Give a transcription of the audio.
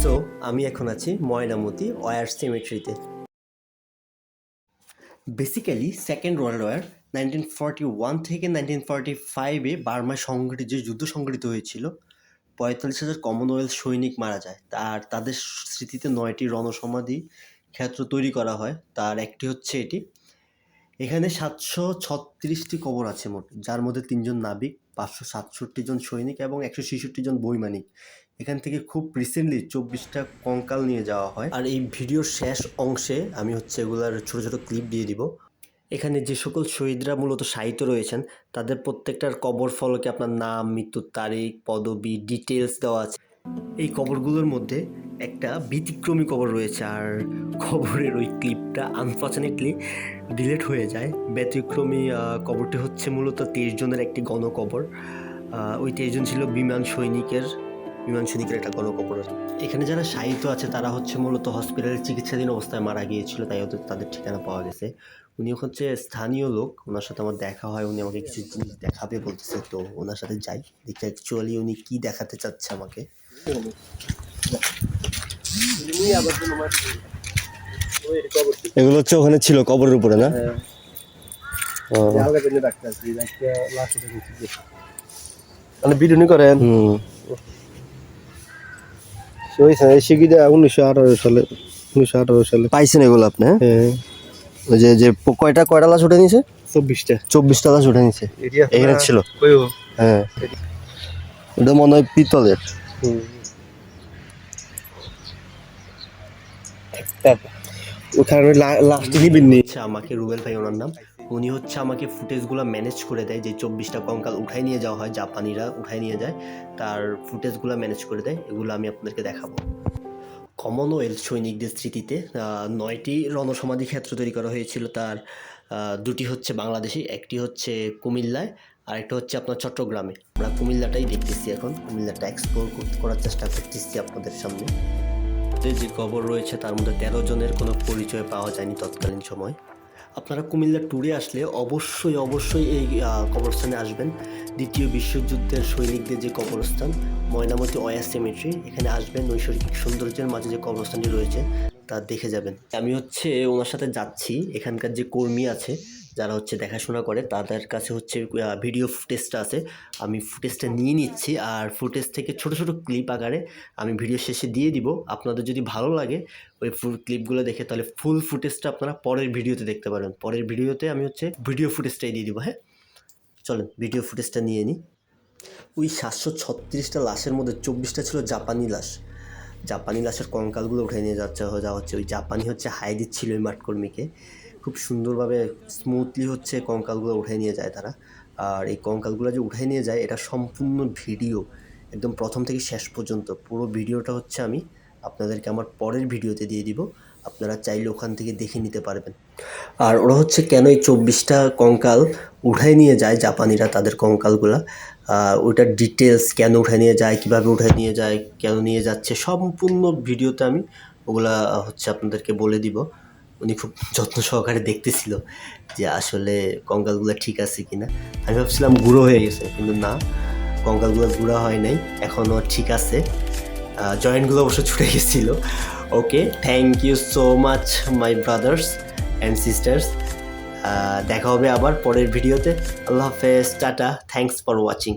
So আমি এখন আছি Mainamati war সিমেট্রিতে। Basically second world war nineteen forty one থেকে নাইনটিন ফর্টি ফাইভে বার্মায় সংঘটিত, যে যুদ্ধ সংঘটিত হয়েছিল, পঁয়তাল্লিশ হাজার কমনওয়েলথ সৈনিক মারা যায়। তার, তাদের স্মৃতিতে নয়টি রণসমাধি ক্ষেত্র তৈরি করা হয়। তার একটি হচ্ছে এটি এখানে সাতশো ছত্রিশটি কবর আছে মোট, যার মধ্যে তিনজন নাবিক, পাঁচশো সাতষট্টি জন সৈনিক এবং একশো ছেষট্টি জন বৈমানিক। এখান থেকে খুব রিসেন্টলি চব্বিশটা কঙ্কাল নিয়ে যাওয়া হয়। আর এই ভিডিওর শেষ অংশে আমি হচ্ছে এগুলার ছোট ছোট ক্লিপ দিয়ে দিব। এখানে যে সকল শহীদরা মূলত সাহিত্য রয়েছেন, তাদের প্রত্যেকটার কবর ফলকে আপনার নাম, মৃত্যুর তারিখ, পদবি ডিটেলস দেওয়া আছে। এই কবরগুলোর মধ্যে একটা ব্যতিক্রমী কবর রয়েছে, আর কবরের ওই ক্লিপটা আনফর্চুনেটলি ডিলেট হয়ে যায়। ব্যতিক্রমী কবরটি হচ্ছে মূলত তেইশ জনের একটি গণকবর ওই তেইশ জন ছিল বিমান সৈনিকের বিমান সৈনিকের একটা গণকবর এখানে যারা সাহিত্য আছে, তারা হচ্ছে মূলত হসপিটালে চিকিৎসাধীন অবস্থায় মারা গিয়েছিল, তাই হয়তো তাদের ঠিকানা পাওয়া গেছে। উনি হচ্ছে স্থানীয় লোক, ওনার সাথে আমার দেখা হয়, উনি আমাকে কিছু জিনিস দেখাবে বলতেছে, তো ওনার সাথে যাই। দেখি অ্যাকচুয়ালি উনি কী দেখাতে চাচ্ছে আমাকে। এগুলো হচ্ছে ওখানে ছিল কবরের উপরে না? মানে বিরুনি করেন। হুম। উনিশশো আঠারো সালে উনিশশো আঠারো সালে। পাইছেন এগুলো আপনি হ্যাঁ? হ্যাঁ। ওই যে যে কয়টা কয়টা লাশ উঠে নিছে চব্বিশটা। চব্বিশটা লাশ উঠে নিছে এখানে ছিল। হ্যাঁ। ওটা মনে হয় পিতলের। ওখানে লাস্ট নিবেন নি হচ্ছে আমাকে রুবেল ভাই ওনার নাম। উনি হচ্ছে আমাকে ফুটেজগুলো ম্যানেজ করে দেয়, যে চব্বিশটা কঙ্কাল উঠাই নিয়ে যাওয়া হয়, জাপানিরা উঠাই নিয়ে যায়, তার ফুটেজগুলো ম্যানেজ করে দেয়, এগুলো আমি আপনাদেরকে দেখাবো। কমনওয়েলথ সৈনিকদের স্মৃতিতে নয়টি রণসমাধি ক্ষেত্র তৈরি করা হয়েছিল। তার দুটি হচ্ছে বাংলাদেশে, একটি হচ্ছে কুমিল্লায়, আর একটা হচ্ছে আপনার চট্টগ্রামে। আমরা কুমিল্লাটাই দেখতেছি এখন, কুমিল্লাটা এক্সপ্লোর করার চেষ্টা করতেছি আপনাদের সামনে। যে যে কবর রয়েছে, তার মধ্যে তেরো জনের কোনো পরিচয় পাওয়া যায়নি তৎকালীন সময়। আপনারা কুমিল্লা ট্যুরে আসলে অবশ্যই অবশ্যই এই কবরস্থানে আসবেন। দ্বিতীয় বিশ্বযুদ্ধের সৈনিকদের যে কবরস্থান, ময়নামতি অয়া সেমেট্রি এখানে আসবেন। নৈসর্গিক সৌন্দর্যের মাঝে যে কবরস্থানটি রয়েছে তা দেখে যাবেন। আমি হচ্ছে ওনার সাথে যাচ্ছি, এখানকার যে কর্মী আছে, যারা হচ্ছে দেখাশোনা করে, তাদের কাছে হচ্ছে ভিডিও ফুটেজটা আছে। আমি ফুটেজটা নিয়ে নিচ্ছি, আর ফুটেজ থেকে ছোট ছোট ক্লিপ আকারে আমি ভিডিও শেষে দিয়ে দিব। আপনাদের যদি ভালো লাগে, ওই ফুল ক্লিপগুলো দেখে, তাহলে ফুল ফুটেজটা আপনারা পরের ভিডিওতে দেখতে পারেন। পরের ভিডিওতে আমি হচ্ছে ভিডিও ফুটেজটাই দিয়ে দিব হ্যাঁ? চলেন ভিডিও ফুটেজটা নিয়ে নিই ওই সাতশো ছত্রিশটা লাশের মধ্যে চব্বিশটা ছিল জাপানি লাশ। জাপানি লাশের কঙ্কালগুলো উঠে নিয়ে যাচ্ছে যাওয়া হচ্ছে। ওই জাপানি হচ্ছে হাই দিচ্ছিল ওই মাঠকর্মীকে। খুব সুন্দরভাবে স্মুথলি হচ্ছে কঙ্কালগুলো উঠে নিয়ে যায় তারা। আর এই কঙ্কালগুলো যে উঠে নিয়ে যায়, এটা সম্পূর্ণ ভিডিও। একদম প্রথম থেকে শেষ পর্যন্ত। পুরো ভিডিওটা হচ্ছে আমি আপনাদেরকে আমার পরের ভিডিওতে দিয়ে দিব। আপনারা চাইলে ওখান থেকে দেখে নিতে পারবেন। আর ওরা হচ্ছে কেন এই চব্বিশটা কঙ্কাল উঠাই নিয়ে যায় জাপানিরা তাদের কঙ্কালগুলা? ওটার ডিটেলস কেন উঠে নিয়ে যায়, কীভাবে উঠাই নিয়ে যায়, কেন নিয়ে যাচ্ছে, সম্পূর্ণ ভিডিওতে আমি ওগুলা হচ্ছে আপনাদেরকে বলে দিব। উনি খুব যত্ন সহকারে দেখতেছিল যে আসলে কঙ্কালগুলো ঠিক আছে কি না আমি ভাবছিলাম গুঁড়ো হয়ে গেছে, কিন্তু না, কঙ্কালগুলো গুঁড়া হয় নাই এখনও ঠিক আছে। জয়েন্টগুলো অবশ্য ছুটে গেছিল। Okay thank you so much my brothers and sisters দেখা হবে আবার পরের ভিডিওতে। আল্লাহ হাফেজ টাটা থ্যাংকস ফর ওয়াচিং